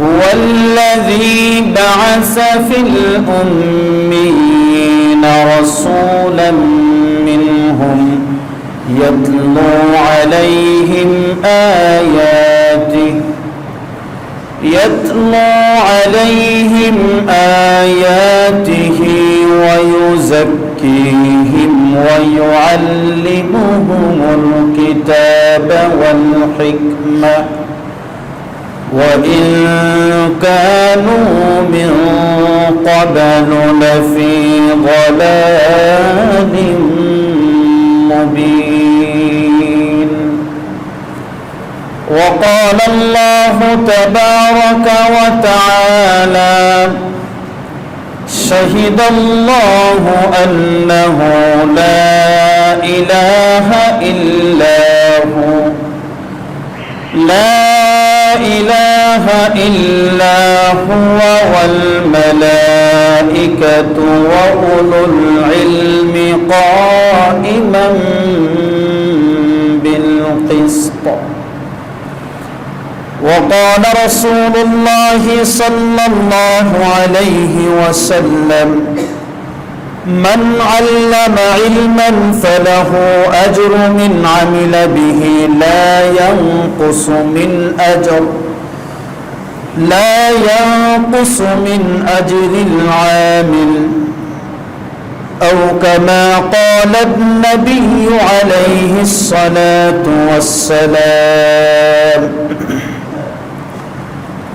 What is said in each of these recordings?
هو الذي بعث في الأمين رسولا منهم يتلو عليهم آياته يتلو عليهم آياته ويزكيهم ويعلمهم الكتاب والحكمة. وإن كانوا من قبل لفي ضلال مبين. وقال الله تبارك وتعالى شهد الله أنه لا إله إلا هو. لا إله إلا هو والملائكة وأولو العلم قائما بالقسط. وقال رسول الله صلى الله عليه وسلم من علم علما فله أجر من عمل به لا ينقص من أجر لا ينقص من أجر العامل أو كما قال النبي عليه الصلاة والسلام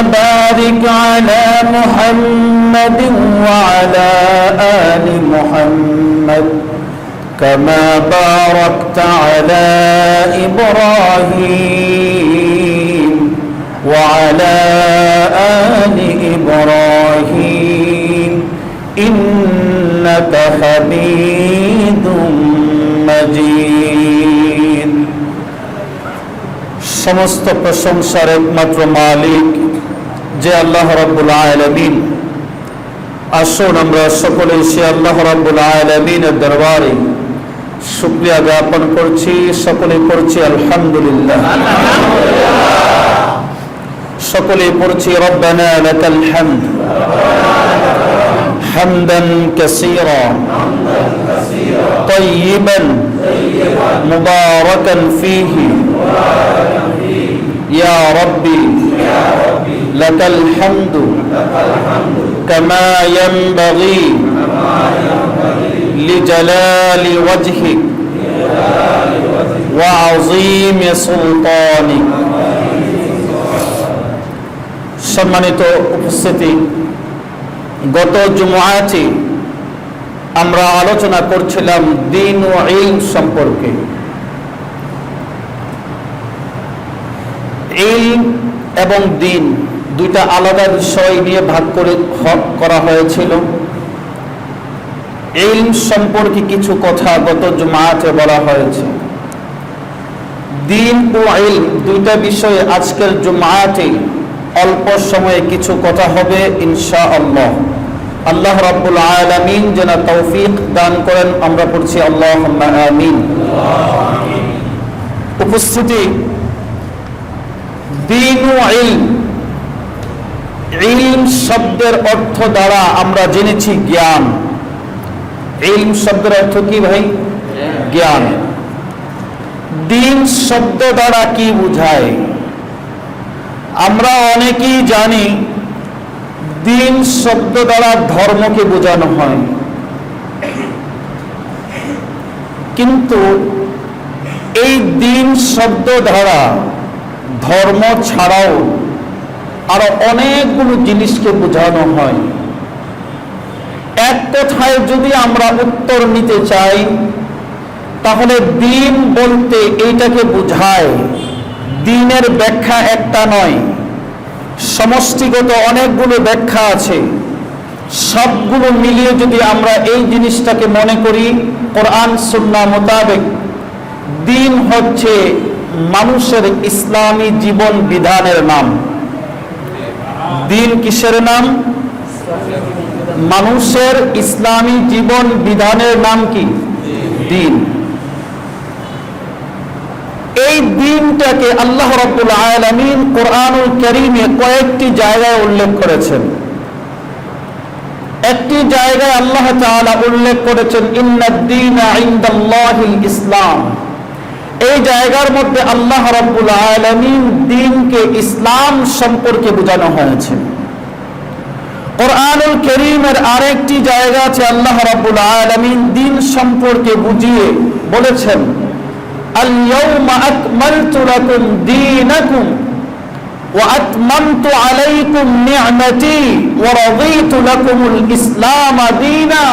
بارك على محمد وعلى آل محمد كما باركت على إبراهيم وعلى آل إبراهيم إنك حميد مجيد সমস্ত প্রশংসার একমাত্র মালিক যে আল্লাহ রাব্বুল আলামিন আসুন আমরা সকলে সে আল্লাহ রাব্বুল আলামিনের দরবারে শুকরিয়া জ্ঞাপন করছি সকলে করছি আলহামদুলিল্লাহ সকলে পড়ছি রব্বানা লাকাল হামদ হামদান কাসীরা طيبا مباركا فيه يا ربي لك الحمد كما ينبغي لجلال وجهك وعظيم سلطانك সম্মানিত উপস্থিতি গত জুমাতে আমরা আলোচনা করছিলাম দিন ও ইলম সম্পর্কে ইলম এবং দিন দুইটা আলাদা বিষয় নিয়ে ভাগ করে হ- করা হয়েছিল। ইলম সম্পর্কে কিছু কথা গত জুমাতে বলা হয়েছে। দিন ও ইলম দুইটা বিষয়ে আজকের জুমাতে অল্প সময়ে কিছু কথা হবে ইনশা আল্লাহ আল্লাহ রাব্বুল আলামিন যেন তৌফিক দান করেন, আমরা পড়ছি আল্লাহ আমিন। উপস্থিতি। দিন ও ইলম ইলম শব্দের অর্থ দ্বারা আমরা জেনেছি জ্ঞান। ইলম শব্দের অর্থ কি ভাই? জ্ঞান। দিন শব্দ দ্বারা কি বোঝায়? আমরা অনেকেই জানি দিন শব্দ দ্বারা ধর্মকে বোঝানো হয়। কিন্তু এই দিন শব্দ দ্বারা ধর্ম ছাড়াও আরও অনেকগুলো জিনিসকে বোঝানো হয়। এক কথায় যদি আমরা উত্তর নিতে চাই, তাহলে দিন বলতে এইটাকে বোঝায়, দিনের ব্যাখ্যা একটা নয়। সমষ্টিগত অনেকগুলো ব্যাখ্যা আছে। সবগুলো মিলিয়ে যদি আমরা এই জিনিসটাকে মনে করি, কোরআন সুন্না মোতাবেক দিন হচ্ছে মানুষের ইসলামী জীবন বিধানের নাম। দিন কিসের নাম? মানুষের ইসলামী জীবন বিধানের নাম কি? দিন। এই দিনটাকে আল্লাহ রাব্বুল আলামিন কোরআনুল কারীমে কয়েকটি জায়গায় উল্লেখ করেছেন। একটি জায়গায় আল্লাহ তাআলা উল্লেখ করেছেন ইন্নাদ দীনা ইনদাল্লাহিল ইসলাম। এই জায়গার মধ্যে আল্লাহ রাব্বুল আলামিন দিনকে ইসলাম সম্পর্কে বোঝানো হয়েছে কোরআনুল করিমের আরেকটি জায়গা আছে আল্লাহ রাব্বুল আলামিন দিন সম্পর্কে বুঝিয়ে বলেছেন اليوم أكملت لكم دينكم وأتممت عليكم نعمتي ورضيت لكم الإسلام دينا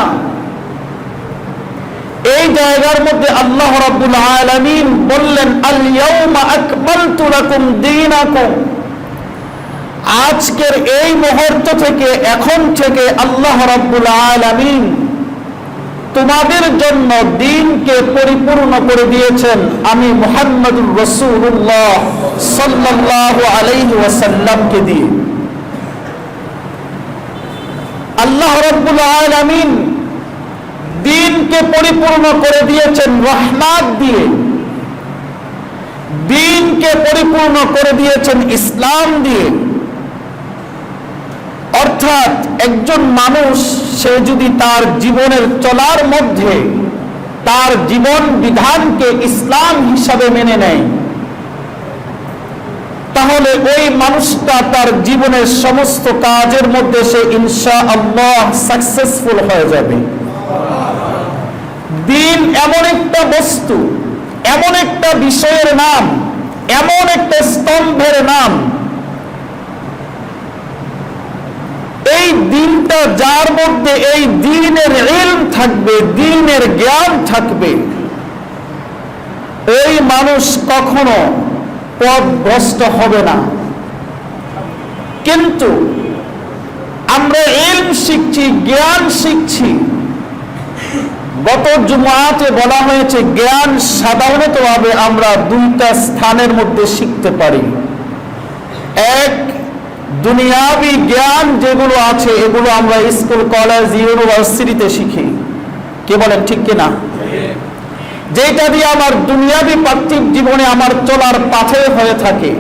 এই জায়গার মধ্যে আল্লাহ রাব্বুল আলামিন বললেন আল ইয়াউমা আকমালতু লাকুম দীনাকুম। আজকের এই মুহূর্ত থেকে, এখন থেকে আল্লাহ রাব্বুল আলামিন তোমাদের জন্য দিনকে পরিপূর্ণ করে দিয়েছেন। আমি মুহাম্মদুর রসুল্লাহ সাল্লাল্লাহু আলাইহি ওয়াসাল্লামকে দিয়ে। আল্লাহ রাব্বুল আলামিন দিনকে পরিপূর্ণ করে দিয়েছেন রহমাত দিয়ে। দিনকে পরিপূর্ণ করে দিয়েছেন ইসলাম দিয়ে। অর্থাৎ একজন মানুষ, সে যদি তার জীবনের চলার মধ্যে তার জীবন বিধানকে ইসলাম হিসাবে মেনে নেয়, তাহলে ওই মানুষটা তার জীবনের সমস্ত কাজের মধ্যে সে ইনশা আল্লাহ সাকসেসফুল হয়ে যাবে। দিন এমন একটা বস্তু, এমন একটা বিষয়ের নাম, এমন একটা স্তম্ভের নাম। এই দিনটা যার মধ্যে এই দিনের ইলম থাকবে, দিনের জ্ঞান থাকবে, ওই মানুষ কখনো পথভ্রষ্ট হবে না। কিন্তু আমরা ইলম শিখছি, জ্ঞান শিখছি গত জুমাতে বলা হয়েছে, জ্ঞান সাধারণতভাবে আমরা দুইটা স্থানের মধ্যে শিখতে পারি। এক, দুনিয়াবি জ্ঞান যেগুলো আছে, এগুলো আমরা স্কুল, কলেজ, ইউনিভার্সিটিতে শিখি। কে বলেন, ঠিক কিনা? যেটা দিয়ে আমার দুনিয়াবি পার্থিব জীবনে আমার চলার পাথে হয়ে থাকে।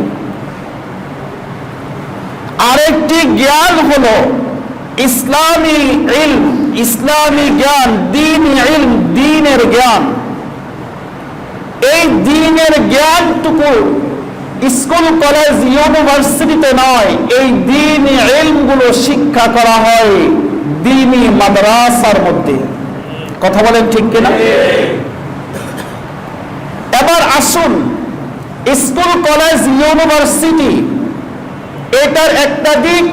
আরেকটি জ্ঞান হলো ইসলামী ইলম, ইসলামী জ্ঞান, দিন ইলম দিন দিনের জ্ঞান। এই দিনের জ্ঞানটুকু স্কুল, কলেজ, ইউনিভার্সিটিতে নয়, এই দিন এলমগুলো শিক্ষা করা হয় দিনই মাদ্রাসার মধ্যে। কথা বলেন ঠিক কিনা? এবার আসুন, স্কুল, কলেজ, ইউনিভার্সিটি, এটার একটা দিক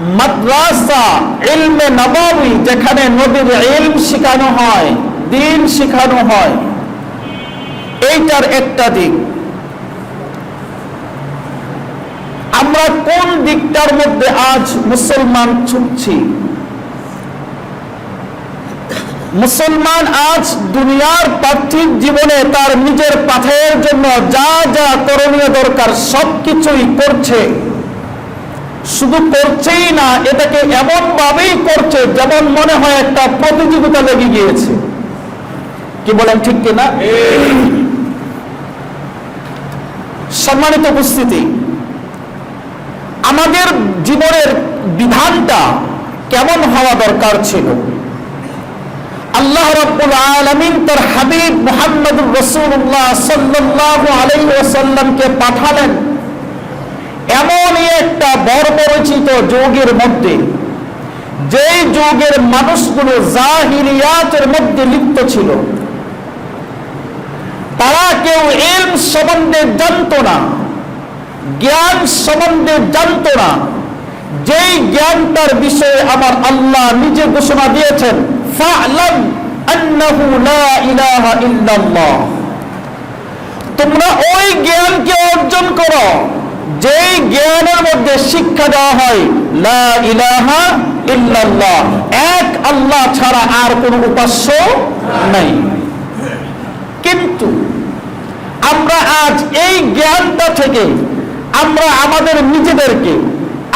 মাদ্রাসা, ইলমে নবাবি, যেখানে নবীর ইলম শেখানো হয়, দিন শেখানো হয়। এইটার একটা দিক। আমরা কোন দিকটার মধ্যে আজ মুসলমান ছুটছি? মুসলমান আজ দুনিয়ার পার্থিব জীবনে তার নিজের পাথের জন্য যা যা করণীয় দরকার সবকিছুই করছে। শুধু করছেই না, এটাকে এমন ভাবেই করছে যেমন মনে হয় একটা প্রতিযোগিতা লেগে গিয়েছে। কি বলেন ঠিক কিনা? সম্মানিত উপস্থিতি, আমাদের জীবনের বিধানটা কেমন হওয়া দরকার ছিল? আল্লাহ রাব্বুল আলামিন তার হাবিব মুহাম্মদুর রাসূলুল্লাহ সাল্লাল্লাহু আলাইহি ওয়াসাল্লামকে পাঠালেন। এমনই একটা বর্বরচিত যুগের মধ্যে, যেই যুগের মানুষগুলো জাহিলিয়াতের মধ্যে লিপ্ত ছিল, তারা কেউ এলম সম্বন্ধে জানতো না, জ্ঞান সম্বন্ধে জানতো না। যেই জ্ঞানটার বিষয়ে আমার আল্লাহ নিজে ঘোষণা দিয়েছেন তোমরা ওই জ্ঞানকে অর্জন করো। যেই জ্ঞানের মধ্যে শিক্ষা দেওয়া হয়, লা ইলাহা ইল্লাল্লাহ, এক আল্লাহ ছাড়া আর কোনো উপাস্য নাই। কিন্তু আমরা আজ এই জ্ঞানটা থেকে, আমরা আমাদের নিজেদেরকে,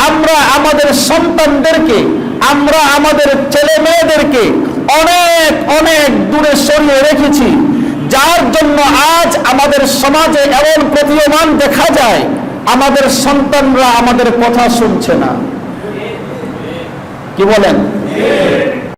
আমরা আমাদের সন্তানদেরকে, আমরা আমাদের ছেলে মেয়েদেরকে অনেক অনেক দূরে সরিয়ে রেখেছি, যার জন্য আজ আমাদের সমাজে এমন প্রতীয়মান দেখা যায় আমাদের সন্তানরা আমাদের কথা শুনছে না। কি বলেন?